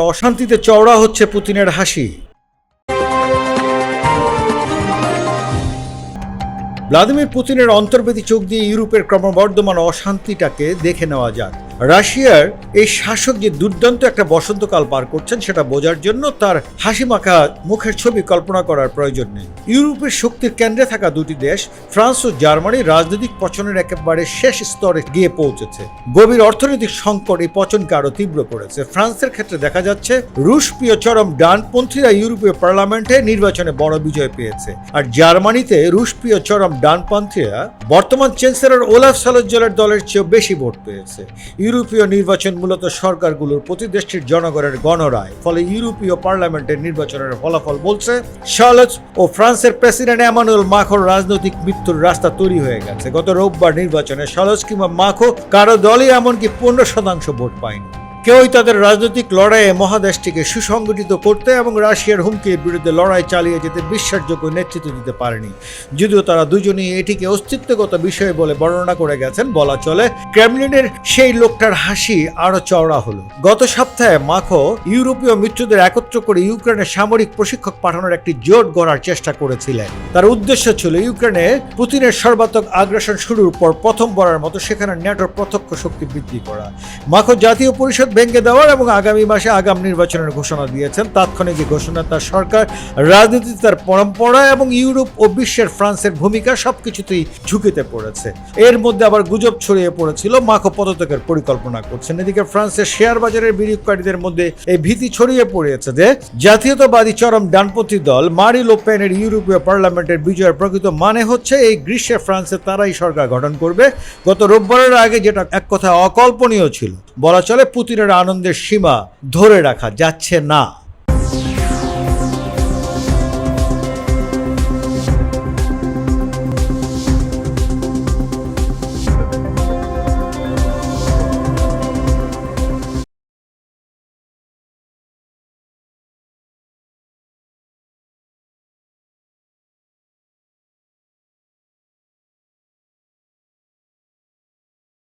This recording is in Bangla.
অশান্তিতে চওড়া হচ্ছে পুতিনের হাসি। ভ্লাদিমির পুতিনের অন্তর্বেদী চোখ দিয়ে ইউরোপের ক্রমবর্ধমান অশান্তিটাকে দেখে নেওয়া যাক। রাশিয়ার এই শাসক যে দুর্দান্ত একটা বসন্তকাল পার করছেন সেটা বোঝার জন্য তার হাসি মাখা মুখের ছবি কল্পনা করার প্রয়োজন নেই। ইউরোপের শক্তির কেন্দ্রে থাকা দুটি দেশ, ফ্রান্স ও জার্মানি, রাজনৈতিক পচনের একেবারে শেষ স্তরে গিয়ে পৌঁছেছে। গভীর অর্থনৈতিক সংকট এই পচনকে আরও তীব্র করেছে। ফ্রান্সের ক্ষেত্রে দেখা যাচ্ছে, রুশ প্রিয় চরম ডানপন্থীরা ইউরোপীয় পার্লামেন্টে নির্বাচনে বড় বিজয় পেয়েছে। আর জার্মানিতে রুশ প্রিয় চরম ডানপন্থীরা বর্তমান চ্যান্সেলর ওলাফ সালজ্জলের দলের চেয়েও বেশি ভোট পেয়েছে। ইউরোপীয় নির্বাচন মূলত সরকারগুলোর প্রতি দেশটির জনগণের গণরায়। ফলে ইউরোপীয় পার্লামেন্টের নির্বাচনের ফলাফল বলছে, শার্লস ও ফ্রান্সের প্রেসিডেন্ট এমানুয়েল মাখোর রাজনৈতিক মৃত্যুর রাস্তা তৈরি হয়ে গেছে। গত রোববার নির্বাচনে শার্লস কিংবা মাখো কারও দলই এমনকি পনেরো শতাংশ ভোট পায়নি। কেউই তাদের রাজনৈতিক লড়াইয়ে মহাদেশটিকে সুসংগঠিত করতে এবং রাশিয়ার হুমকির বিরুদ্ধে লড়াই চালিয়ে যেতে বিশ্বাসযোগ্য নেতৃত্ব দিতে পারেনি। যদিও তারা দুজনেই এটিকে অস্তিত্বগত বিষয় বলে বর্ণনা করে গেছেন, বলা চলে ক্রেমলিনের সেই লোকটার হাসি আরও চওড়া হলো। গত সপ্তাহে মাখো ইউরোপীয় মিত্রদের একত্র করে ইউক্রেনের সামরিক প্রশিক্ষক পাঠানোর একটি জোট গড়ার চেষ্টা করেছিলেন। তার উদ্দেশ্য ছিল ইউক্রেনে পুতিনের সর্বাত্মক আগ্রাসন শুরুর পর প্রথমবারের মতো সেখানে ন্যাটোর প্রত্যক্ষ শক্তি বৃদ্ধি করা। মাখো জাতীয় পরিষদ ভেঙে দেওয়ার এবং আগামী মাসে আগাম নির্বাচনের ঘোষণা দিয়েছেন। তাৎক্ষণিক এই ঘোষণা তার সরকার রাজনীতি তার পরম্পরা এবং ইউরোপ ও বিশ্বের ফ্রান্সের ভূমিকা সবকিছুতেই ঝুঁকিতে পড়েছে। এর মধ্যে আবার গুজব ছড়িয়ে পড়েছিল, মাখো পদত্যাগের পরিকল্পনা করছেন। এদিকে ফ্রান্সের শেয়ার বাজারের বিনিয়োগকারীদের মধ্যে এই ভীতি ছড়িয়ে পড়েছে যে, জাতীয়তাবাদী চরম ডানপন্থী দল, মারি লোপেনের ইউরোপীয় পার্লামেন্টের বিজয়ের প্রকৃত মানে হচ্ছে, এই গ্রীষ্মে ফ্রান্সে তারাই সরকার গঠন করবে। গত রোববারের আগে যেটা এক কথা অকল্পনীয় ছিল, বলা চলে পুতিনের আনন্দের সীমা ধরে রাখা যাচ্ছে না।